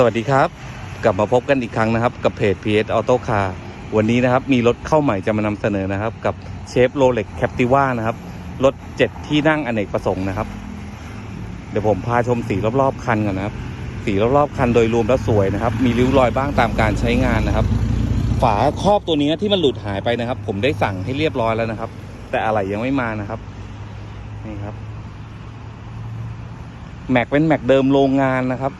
สวัสดีครับ กลับมาพบกันอีกครั้งนะครับ กับเพจ PS Auto Car วันนี้นะครับ มีรถเข้าใหม่จะมานำเสนอนะครับ กับเชฟโรเล็กแคปติว่านะครับ รถ 7 ที่นั่งอเนกประสงค์นะครับ เดี๋ยวผมพาชมสีรอบๆคันก่อนนะครับ สีรอบๆคันโดยรวมแล้วสวยนะครับ มีริ้วรอยบ้างตามการใช้งานนะครับ ฝาครอบตัวนี้ที่มันหลุดหายไปนะครับ ผมได้สั่งให้เรียบร้อยแล้วนะครับ แต่อะไรยังไม่มานะครับนี่ครับแม็กเป็นแม็กเดิมโรงงานนะครับ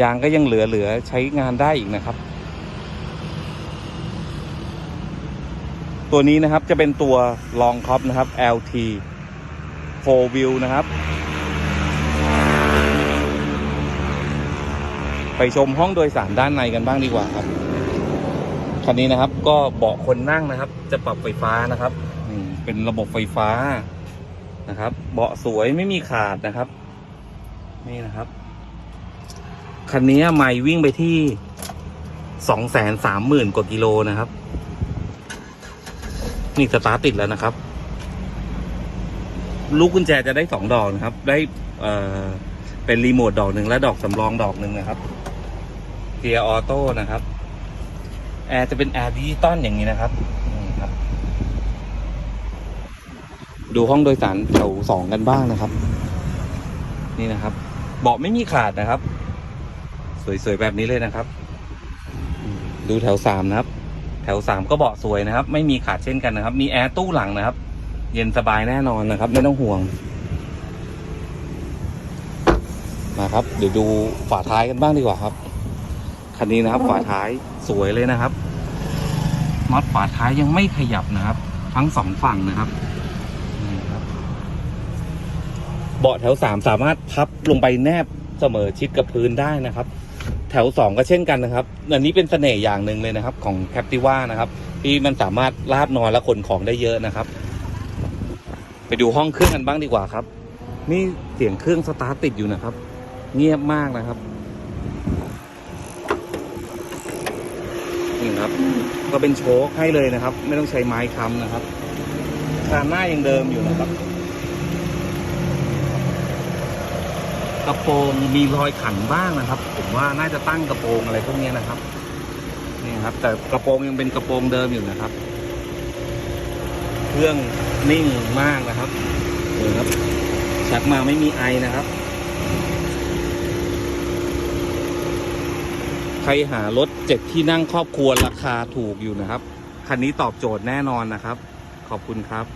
ยางก็ยังเหลือๆใช้งานได้อีกนะครับ ตัวนี้นะครับจะเป็นตัวลองคอปนะครับ LT 4 wheel นะครับ ไปชมห้องโดยสารด้านในกันบ้างดีกว่าครับคันนี้นะครับก็เบาะคนนั่งนะครับ จะปรับไฟฟ้านะครับเป็นระบบไฟฟ้านะครับ เบาะสวยไม่มีขาดนะครับ นี่นะครับ คันนี้ไม่วิ่งไปที่สองแสนสามหมื่นกว่ากิโลนะครับ นี่สตาร์ติดแล้วนะครับ ลูกกุญแจจะได้สองดอกนะครับ ได้เอ่อเป็นรีโมทดอกหนึ่งและดอกสำรองดอกหนึ่งนะครับเกียร์ออโต้นะครับ แอร์จะเป็นแอร์ดิจิตอลอย่างนี้นะครับนี่ครับ ดูห้องโดยสารแถวสองกันบ้างนะครับ นี่นะครับ เบาะไม่มีขาดนะครับ สวยๆแบบนี้เลยนะครับ ดูแถวสามนะครับ แถวสามก็เบาะสวยนะครับ ไม่มีขาดเช่นกันนะครับ มีแอร์ตู้หลังนะครับ เย็นสบายแน่นอนนะครับ ไม่ต้องห่วง มาครับ เดี๋ยวดูฝาท้ายกันบ้างดีกว่าครับ คันนี้นะครับ ฝาท้ายสวยเลยนะครับน็อตฝาท้ายยังไม่ขยับนะครับ ทั้งสองฝั่งนะครับเบาะแถวสามสามารถพับลงไปแนบเสมอชิดกับพื้นได้นะครับ แถวสองก็เช่นกันนะครับ อันนี้เป็นเสน่ห์อย่างหนึ่งเลยนะครับ ของแคปติว่านะครับที่มันสามารถลาดนอนและขนของได้เยอะนะครับ ไปดูห้องเครื่องกันบ้างดีกว่าครับ นี่เสียงเครื่องสตาร์ทติดอยู่นะครับ เงียบมากนะครับนี่ครับ ก็เป็นโชคให้เลยนะครับ ไม่ต้องใช้ไม้ค้ำนะครับคานหน้ายังเดิมอยู่นะครับ กระโปรงมีรอยขันบ้างนะครับ ผมว่าน่าจะตั้งกระโปรงอะไรพวกนี้นะครับนี่ครับ แต่กระโปรงยังเป็นกระโปรงเดิมอยู่นะครับ เครื่องนิ่งมากนะครับนี่ครับชักมาไม่มีไอนะครับ ใครหารถเจ็ดที่นั่งครอบครัวราคาถูกอยู่นะครับ คันนี้ตอบโจทย์แน่นอนนะครับ ขอบคุณครับ